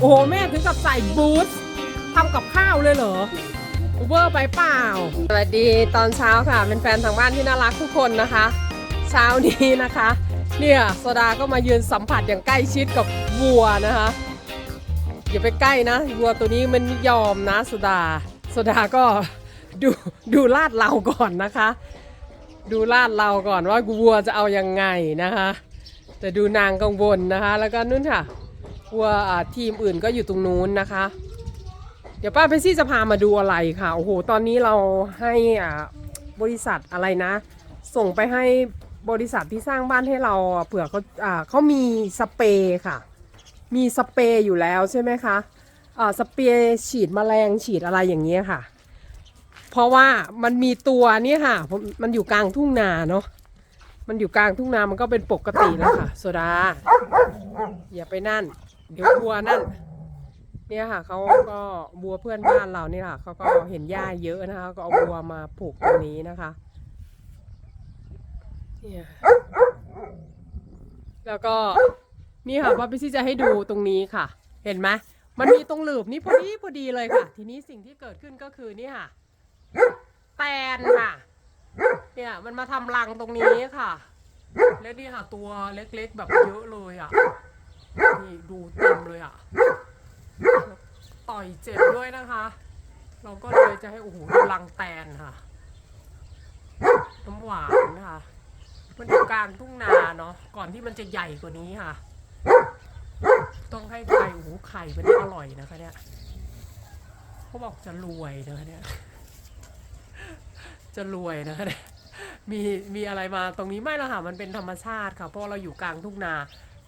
โอ้โหแม่ถึงกับใส่บูททำกับข้าวเลยเหรออูเบอร์ไปเปล่า สวัสดีตอนเช้าค่ะเป็นแฟนทางบ้านที่น่ารักทุกคนนะคะ เช้านี้นะคะ เนี่ยโซดาก็มายืนสัมผัสอย่างใกล้ชิดกับวัวนะคะอย่าไปใกล้นะวัวตัวนี้มันยอมนะโซดาโซดาก็ดูดูลาดเราก่อนนะคะ ดูลาดเราก่อนว่าวัวจะเอายังไงนะคะ แต่ดูนางกังวลนะคะ แล้วก็นู่นค่ะ วัวทีมอื่นก็อยู่ตรงนู้นนะคะ เดี๋ยวป้าเพชซี่จะพามาดูอะไรค่ะ โอ้โห ตอนนี้เราให้อ่าบริษัทอะไรนะ ส่งไปให้บริษัทที่สร้างบ้านให้เราเผื่อเขาเขามีสเปรย์ค่ะ มีสเปรย์อยู่แล้วใช่ไหมคะสเปรย์ฉีดแมลงฉีดอะไรอย่างเงี้ยค่ะ เพราะว่ามันมีตัวนี่ค่ะ มันอยู่กลางทุ่งนาเนาะ มันอยู่กลางทุ่งนามันก็เป็นปกติแล้วค่ะโซดาอย่าไปนั่น เดี๋ยววัวนั่น เนี่ยค่ะเขาก็วัวเพื่อนบ้านเราเนี่ยค่ะเขาก็เห็นหญ้าเยอะนะคะ ก็เอาวัวมาผูกตรงนี้นะคะเนี่ยแล้วก็นี่ค่ะว่าพี่ซี่จะให้ดูตรงนี้ค่ะ เห็นไหมมันมีตรงหลืบนี่พอดีพอดีเลยค่ะ ทีนี้สิ่งที่เกิดขึ้นก็คือนี่ค่ะ แตนค่ะ เนี่ยมันมาทำรังตรงนี้ค่ะ แล้วนี่ค่ะตัวเล็กๆแบบเยอะเลยอะ ดูเต็มเลยอะต่อยเจ็บด้วยนะคะ เราก็เลยจะให้โอ้โหดูรังแตนค่ะ น้ำหวานค่ะ มันอยู่กลางทุ่งนาเนาะก่อนที่มันจะใหญ่กว่านี้ค่ะ ต้องให้ไข่โอ้โหไข่มันอร่อยนะคะเนี่ยเขาบอกจะรวยนะคะเนี่ยจะรวยนะคะเนี่ยมีมีอะไรมาตรงนี้ไม่ละค่ะ มันเป็นธรรมชาติค่ะ เพราะเราอยู่กลางทุ่งนา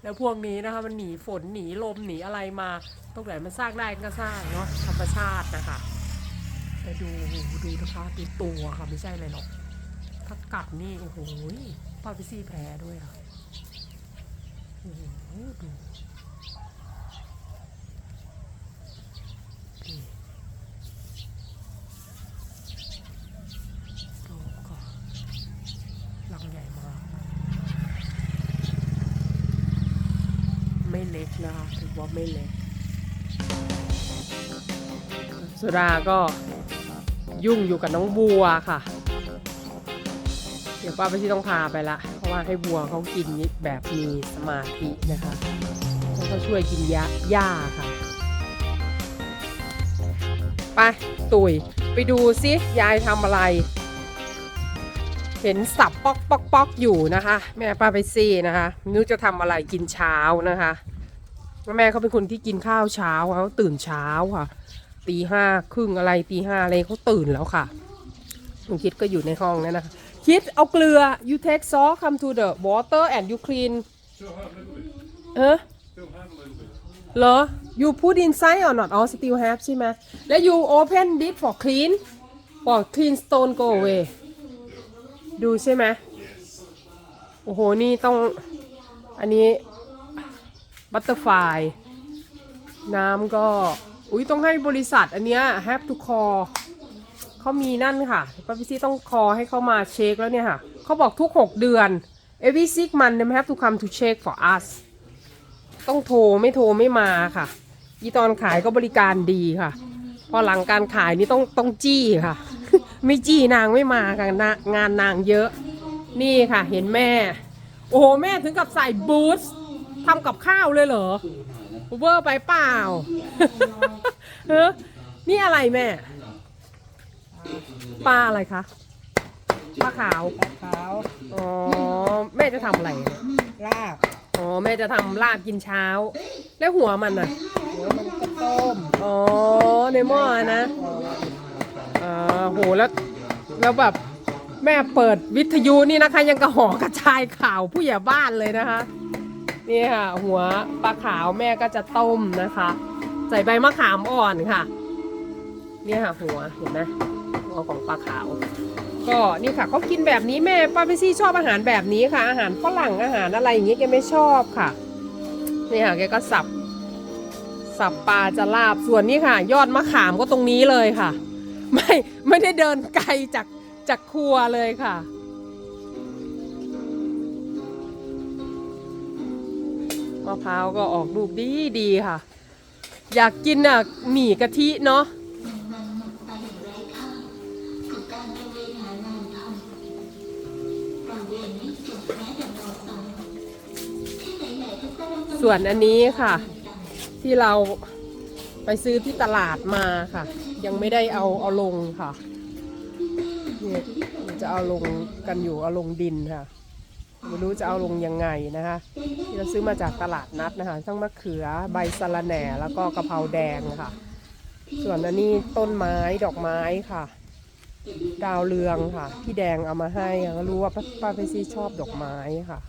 แล้วพวกนี้นะคะมันหนีฝนหนีลมหนีอะไรมาตรงไหนมันสร้างได้ก็สร้างเนาะธรรมชาตินะคะแต่ดูดูนะคะดูตัวค่ะไม่ใช่อะไรหรอกถ้ากัดนี่โอ้โหป้าพิซี่แพ้ด้วยอะโอ้โหดูนี่ดูก่อนรังใหญ่มาก ไม่เล็ก นะคะถือว่าไม่เล็กสุดาก็ยุ่งอยู่กับน้องบัวค่ะ เดี๋ยวป้าไปที่ต้องพาไปละ เพราะว่าให้บัวเขากินแบบมีสมาธินะคะ แล้วก็ช่วยกินยาหญ้าค่ะ ไปตุยไปดูซิยายทำอะไร เห็นสับป๊อกป๊อกป๊อกอยู่นะคะ แม่ป้าไปซี่นะคะ ไม่รู้จะทำอะไรกินเช้านะคะ แม่เขาเป็นคนที่กินข้าวเช้าเขาตื่นเช้าค่ะตีห้าครึ่งอะไรตีห้าอะไรเขาตื่นแล้วค่ะลุงคิดก็อยู่ในห้องนั่นนะคะคิดเอาเกลือ you take salt come to the water and you clean เออเหรอ you put inside or not oh still have ใช่ไหมแล้ว you open this for clean for clean stone go away ดูใช่ไหมโอ้โห นี่ต้อง อันนี้ บัตเตอร์ไฟน้ำก็ อุ้ยต้องให้บริษัทอันเนี้ย have to call เขามีนั่นค่ะป้าพิซี่ต้องคอให้เขามาเช็คแล้วเนี่ยค่ะเขาบอกทุก 6 เดือน every six month they have to come to check for us ต้องโทรไม่โทรไม่มาค่ะอีตอนขายก็บริการดีค่ะ พอหลังการขายนี่ต้องต้องจี้ค่ะ ไม่จี้นางไม่มาค่ะนะงานนางเยอะ นี่ค่ะเห็นแม่ โอ้โห แม่ถึงกับใส่บูท ทำกับข้าวเลยเหรออูเบอร์ไปเปล่าเออนี่อะไรแม่ปลาอะไรคะปลาขาวขาวอ๋อแม่จะทำอะไรลาบอ๋อแม่จะทำลาบกินเช้า แล้วหัวมันอะหัวมันก็ต้มอ๋อในหม้อนะอ่าโหแล้วแล้วแบบแม่เปิดวิทยุนี่นะคะ ยังกระหอกระจายข่าวผู้ใหญ่บ้านเลยนะคะ นี่ค่ะ หัวปลาขาวแม่ก็จะต้มนะคะ ใส่ใบมะขามอ่อนค่ะ นี่ค่ะหัวเห็นไหมหัวของปลาขาว ก็นี่ค่ะเขากินแบบนี้แม่ป้าพิซี่ชอบอาหารแบบนี้ค่ะ อาหารฝรั่งอาหารอะไรอย่างเงี้ยแกไม่ชอบค่ะนี่ค่ะแกก็สับสับปลาจะลาบส่วนนี้ค่ะ ยอดมะขามก็ตรงนี้เลยค่ะ ไม่ไม่ได้เดินไกลจากจากครัวเลยค่ะะพร้าวก็ออกลูกดีดีค่ะ อยากกินอะหมี่กะทิเนาะส่วนอันนี้ค่ะ ที่เราไปซื้อที่ตลาดมาค่ะ ยังไม่ได้เอาเอาลงค่ะเนี่ยจะเอาลงกันอยู่เอาลงดินค่ะ ไม่รู้จะเอาลงยังไงนะคะที่เราซื้อมาจากตลาดนัดนะคะ ทั้งมะเขือใบสะระแหน่แล้วก็กะเพราแดงค่ะ ส่วนอันนี้ต้นไม้ดอกไม้ค่ะ ดาวเรืองค่ะ พี่แดงเอามาให้ก็รู้ว่าป้าป้าเพซี่ชอบดอกไม้ค่ะ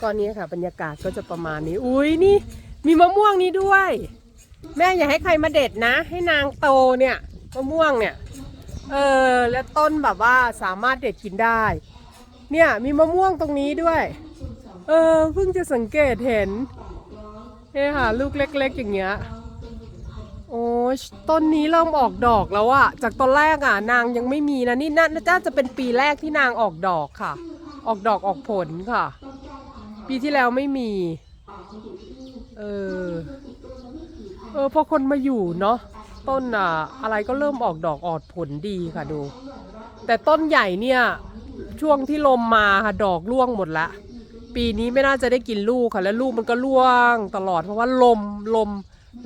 ก้อนนี้ค่ะ บรรยากาศก็จะประมาณนี้ อุ้ยนี่ มีมะม่วงนี้ด้วย แม่อย่าให้ใครมาเด็ดนะ ให้นางโตเนี่ยมะม่วงเนี่ย เออ แล้วต้นแบบว่าสามารถเด็ดกินได้ เนี่ยมีมะม่วงตรงนี้ด้วย เออเพิ่งจะสังเกตเห็นเนี่ยค่ะ ลูกเล็ก ๆ อย่างเงี้ยโอ้ต้นนี้เริ่มออกดอกแล้วอะจากตอนแรกอะนางยังไม่มีนะนี่น่าน่าจะเป็นปีแรกที่นางออกดอกค่ะ ออกดอกออกผลค่ะ ปีที่แล้วไม่มี เออ เออพอคนมาอยู่เนาะ ต้นอะอะไรก็เริ่มออกดอกออกผลดีค่ะดู แต่ต้นใหญ่เนี่ยช่วงที่ลมมาค่ะดอกร่วงหมดละ ปีนี้ไม่น่าจะได้กินลูกค่ะ แล้วลูกมันก็ร่วงตลอดเพราะว่าลมลม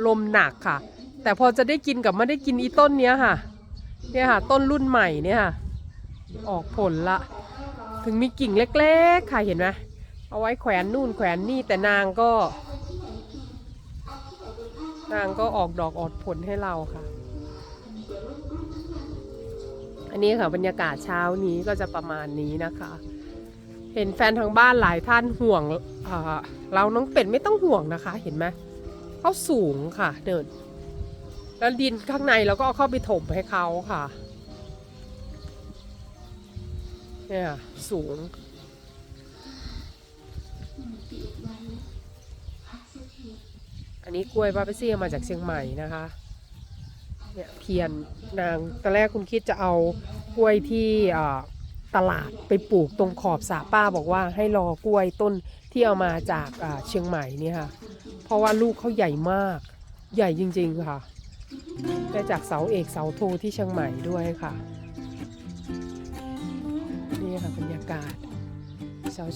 ลมหนักค่ะ แต่พอจะได้กินกับไม่ได้กินอีต้นเนี้ยค่ะ เนี่ยค่ะ ต้นรุ่นใหม่เนี่ยค่ะ ออกผลละ ถึงมีกิ่งเล็กๆ ค่ะเห็นไหมเอาไว้แขวนนู่นแขวนนี่แต่นางก็ นางก็ออกดอกออกผลให้เราค่ะ อันนี้ค่ะบรรยากาศเช้านี้ก็จะประมาณนี้นะคะ เห็นแฟนทางบ้านหลายท่านห่วงเเราน้องเป็ดไม่ต้องห่วงนะคะ เห็นไหมเขาสูงค่ะเดินแล้วดินข้างในเราก็เอาเข้าไปถมให้เขาค่ะ เนี่ยสูง อันนี้กล้วยป้าไปซี่มาจากเชียงใหม่นะคะเนี่ยเพียนนางตอนแรกคุณคิดจะเอากล้วยที่ตลาดไปปลูกตรงขอบสระป้าบอกว่าให้รอกล้วยต้นที่เอามาจากเชียงใหม่เนี่ยค่ะ เพราะว่าลูกเขาใหญ่มากใหญ่จริง ๆค่ะได้จากเสาเอกเสาโทที่เชียงใหม่ด้วยค่ะ นี่ค่ะบรรยากาศ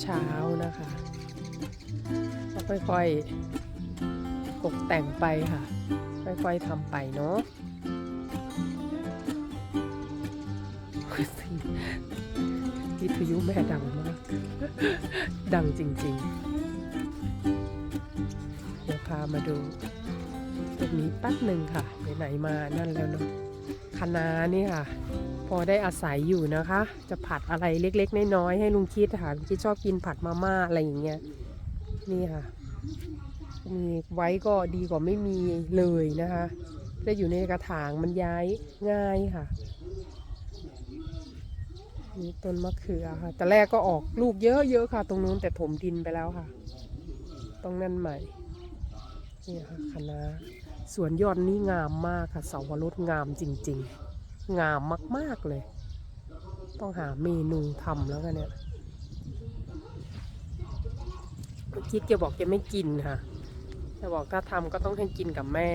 เช้าๆนะคะค่อยๆ ตกแต่งไปค่ะ ค่อยๆทำไปเนาะวิทยุแม่ดังมาก ดังจริงๆ เดี๋ยวพามาดูตรงนี้แป๊บหนึ่งค่ะไหนมานั่นแล้วเนาะคะน้านี่ค่ะ พอได้อาศัยอยู่นะคะ จะผัดอะไรเล็กๆ น้อยๆให้ลุงคิดค่ะลุงคิดชอบกินผัดมาม่าอะไรอย่างเงี้ยนี่ค่ะ มีไว้ก็ดีกว่าไม่มีเลยนะคะได้อยู่ในกระถางมันย้ายง่ายค่ะนี่ต้นมะเขือค่ะ แต่แรกก็ออกลูกเยอะๆค่ะ ตรงนู้นแต่ถมดินไปแล้วค่ะต้องนั่นใหม่นี่ค่ะคณะสวนยอดนี่งามมากค่ะเสาวรสงามจริง ๆ งามมากๆเลย ต้องหาเมนูทำแล้วกันเนี่ยคิดแกบอกแกไม่กินค่ะ จะบอกถ้าทำก็ต้องให้กินกับแม่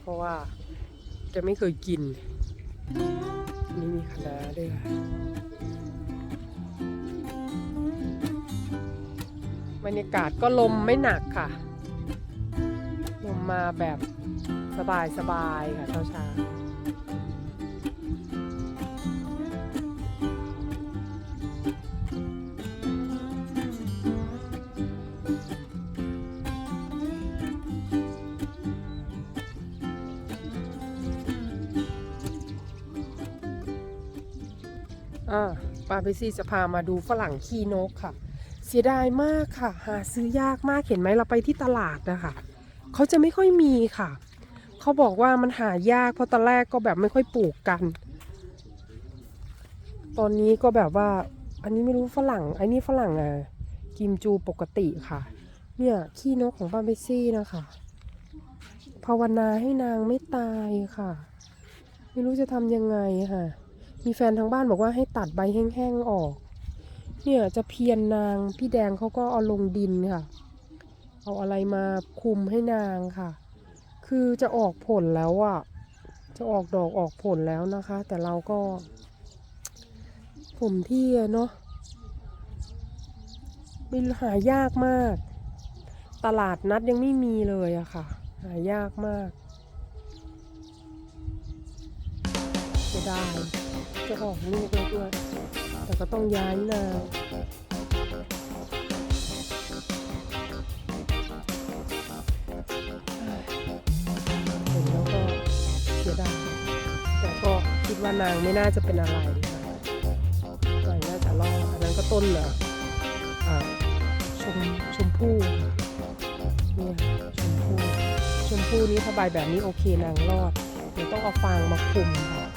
เพราะว่าจะไม่เคยกิน นี่มีคณะน้าด้วยค่ะบรรยากาศก็ลมไม่หนักค่ะ ลมมาแบบสบายสบายค่ะเช้าเช้า อ่าปาไปซี่จะพามาดูฝรั่งขี้นกค่ะ เสียดายมากค่ะ หาซื้อยากมากเห็นไหมเราไปที่ตลาดนะคะเขาจะไม่ค่อยมีค่ะ เขาบอกว่ามันหายากเพราะตอนแรกก็แบบไม่ค่อยปลูกกัน ตอนนี้ก็แบบว่า อันนี้ไม่รู้ฝรั่งอ้นี่ฝรั่งอะกิมจูปกติค่ะ เนี่ยขี้นกของป้าเบสซี่นะคะภาวนาให้นางไม่ตายค่ะ ไม่รู้จะทำยังไงค่ะ มีแฟนทางบ้านบอกว่าให้ตัดใบแห้งๆออก เนี่ยจะเพียนนางพี่แดงเขาก็เอาลงดินค่ะ เอาอะไรมาคุมให้นางค่ะ คือจะออกผลแล้วอะ่ะ จะออกดอกออกผลแล้วนะคะ แต่เราก็ ผมที่เนาะมันหายากมาก ตลาดนัดยังไม่มีเลยอะค่ะ หายากมาก จะได้ จะออกลูกแล้วด้วย แต่ก็ต้องย้ายนาเห็นแล้วก็เสียดายแต่ก็คิดว่านางไม่น่าจะเป็นอะไรค่ะนางน่าจะรอดอันนั้นก็ต้นเหรออ่าชมชมพู่เนี่ยชมพู่ชมพู่นี้ถ้าใบแบบนี้โอเคนางรอดเดี๋ยวต้องเอาฟางมาคลุมค่ะ